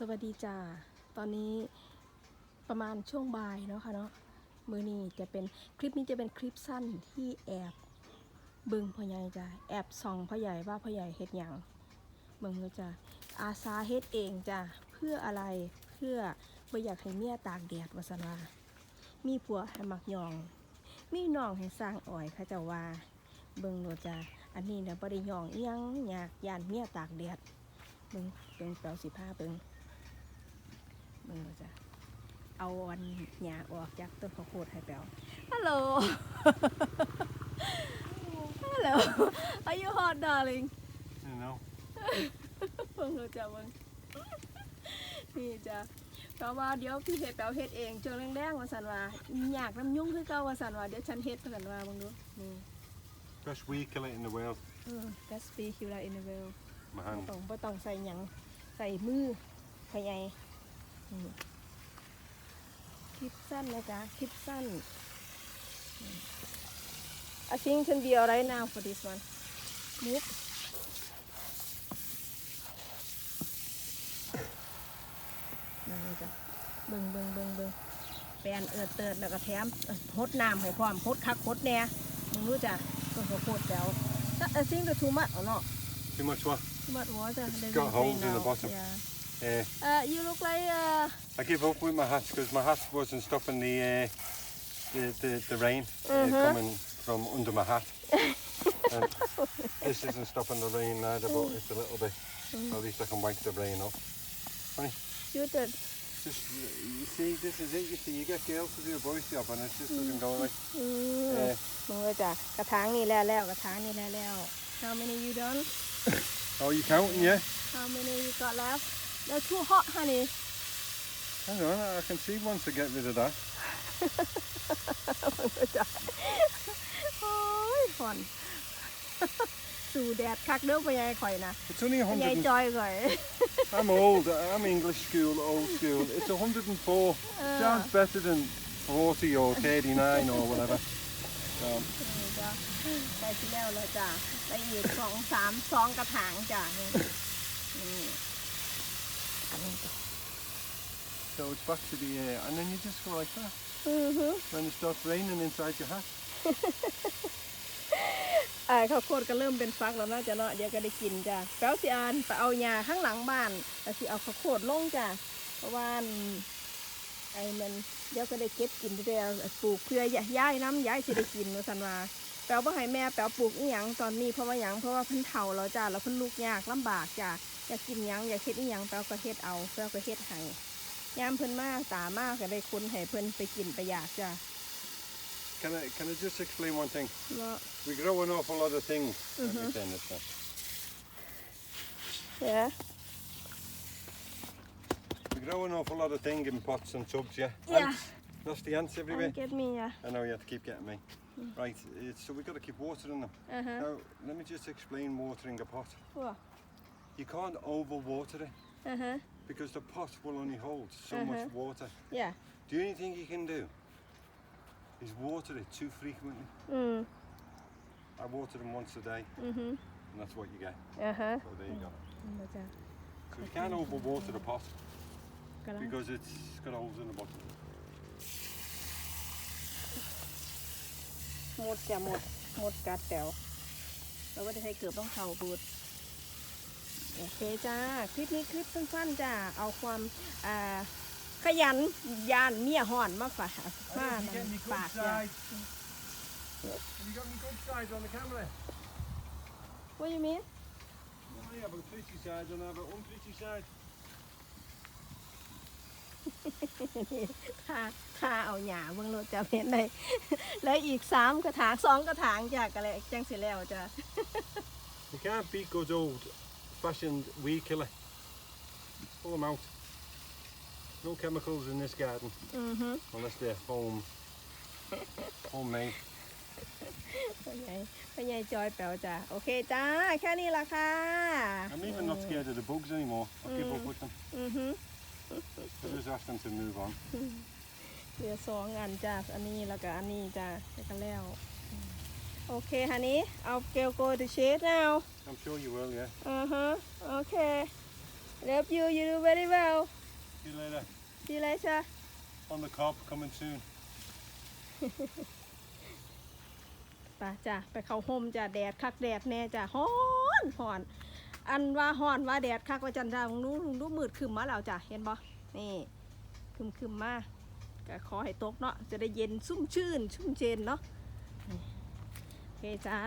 สวัสดีจ้า ตอนนี้ประมาณช่วงบ่ายเนาะค่ะเนาะ มือนี้จะเป็นคลิปนี้จะเป็นคลิปสั้นที่แอบเบึงพ่อใหญ่จ้ะแอบส่องพ่อใหญ่ว่าพ่อใหญ่เฮ็ดหยังเบิงเลยจ้ะอาสาเฮ็ดเองจ้ะเพื่ออะไร เพื่อบ่อยากให้เมียตากแดดวาซั่นว่ามีผัวให้มักยอง มีน้องให้สร้างอ่อยเขาเจ้าว่า เบิ่งโลดจ้ะอันนี้เนี่ยบ่ได้ยองเอิหยังยากยานเมียตากแดดเบิ่งเบิ่งแปลวสิผ้าเบิ่ง เบิ่งโลดจ้ะเอาอันหญ้าออกจากต้นข้าวโพดให้แปลวฮัลโหล ฮัลโหล Are you hot darling You know. เบิ่งเลยจ้ะเบิ่งนี่จ้ะเพราะว่าเดี๋ยวพี่เฮ็ดแปลวเฮ็ดเองจนแรงๆว่าสันว่าอยากน้ำยุ่งคือเก่าว่าสันว่าเดี๋ยวฉันเฮ็ดเพิ่นว่าเบิ่งดูนี่ Just we kill it in the world. เออ That's be h i l a in the world My บ่ hand. ต้องบ่ต้องใส่หยังใส่มือขยายนี่ คลิปสั้นนะจ๊ะคลิปสั้น I think can be alright now for this one move เบิ่งเลยจ้ะเบิ่งเบิ่งเบิ่งเบิ่งแปลนเอิดเติดแล้วก็แถมเอิ้นพดน้ำให้พร้อมพดคักพดแหน่มึงรู้จ้ะต้นข้าวโพดแจ๋ว I think the too much or not Too much what? too much water It's They got will holes drain in the out. bottom. Yeah. Uh, Uh, you look like uh, I give up with my hat because my hat wasn't stopping the uh, the, the, the rain uh, Mhm. coming from under my hat. and this isn't stopping the rain either, but it's a little bit. At least I can wipe the rain off. you the Just you see, this is it. You see, you get girls to do a boys job, and it just doesn't go like. อืม Uh, มึงเลยจ้ะกระถางนี่แล้วแล้วกระถางนี่แล้วแล้ว How many you done oh, you counting, yeah? How many you got left They're too hot honey Hang on, I can see one to get rid of that. มึงเลยจ้ะโอ้ยฝน สู่แดดคักเด้อพ่อใหญ่ข่อยนะ It's only พ่อใหญ่ 100. จอยข่อย I'm old. I'm English school, old school. It's 104. Sounds better than 40 or 39 or whatever. Um, นี่จ้ะใส่ที่แล้วเลยจ้ะได้อีกสองสามสองกระถางจ้ะนี่ นี่อันนี้จ้ะ so it's back to the air, and then you just go like that. อือฮึ When it starts raining inside your hat. ไอ้ข้าวโพดก็เริ่มเป็นฟักแล้วเนาะจ้ะเนาะเดี๋ยวก็ได้กินจ้ะแป๊วสิอานไปเอาหญ้าข้างหลังบ้านแล้วสิเอาข้าวโพดลงจ้ะเพราะว่าไอ้มันเดี๋ยวก็ได้เก็บกินเรื่อยๆปลูกเพื่อย่ายน้ำย้ายสิได้กินว่าสันว่า แป๊วบ่ให้แม่แป๊วปลูกอีหยังตอนนี้เพราะว่าหยังเพราะว่าเพิ่นเฒ่าแล้วจ้ะแล้วเพิ่นลูกยากลำบากจ้ะอยากกินหยังอยากเฮ็ดอีหยังแป๊วก็เฮ็ดเอาแป๊วก็เฮ็ดให้ยามเพิ่นมาตามมาก็ได้คุณให้เพิ่นไปกินไปอยากจ้ะ Can I can I just explain one thing? เนาะ We grow an awful lot of things. Let me Mhm. turn this down. เดี๋ยว We grow an awful lot of things in pots and tubs, yeah. Yeah. Ants. That's the ants oh, everywhere. Get me, yeah. I know you have to keep getting me. Hmm. Right, uh, so we've got to keep watering them. Uh -huh. Now, let me just explain watering a pot. What? You can't overwater it. Uh -huh. Because the pot will only hold so uh -huh. much uh-huh. water. Yeah. The only thing you can do is water it too frequently. Mm. I water them once a day. Mm -hmm. And that's what you get. Uh-huh. So there you go. Mm, so you can't overwater the pot because it's got holes in the bottom. หมดจะหมดหมดกัดแต๋วเราไม่ได้ใช้เกือบต้องเข่าบูดโอเคจ้า คลิปนี้คลิปสั้นๆจ้า เอาความอ่าขยันยานเมียห่อนมาฝากมาฝากจ้า Have you got any good sides on the camera? What you mean Oh, yeah, but pretty sides and I have one pretty side. ค่าค่าเอาหยาเบิ่งรถจะเห็นได้แล้วอีกสามกระถางสองกระถางจ้ะก็เลยจังเสร็จแล้วจ้ะ You can't beat good old fashioned weed killer. Pull them out. No chemicals in this garden อือฮึ unless they're home homemade. พ่อใหญ่พ่อใหญ่จอยแป๋วจ้ะ โอเคจ้า แค่นี้ละค่ะ I'm even not scared of the bugs anymore. I give up with them. อื อฮึ I just ask them to move on. เหลือสองอันจ้ะอันนี้แล้วก็อันนี้จ้ะแล้วก็แล้วโอเคฮันนี่เอาเกลโกดเชดแล้ว I'm sure you will, yeah. อือฮะโอเค love you you do very well See you later. see you later On the cob, coming soon. ไปจ้ะไปเข้าห่มจ้ะแดดคักแดดแน่จ้ะฮ้อนฮ้อน อันว่าฮ้อนว่าแดดคักว่าจันทรามึงดูมึงดูมืดขึ้นมาแล้วจ้ะเห็นบ่ นี่คึมคึมๆมาก็ขอให้ตกเนาะจะได้เย็นชุ่มชื่น ชุ่มเจนเนาะโอเคจ้า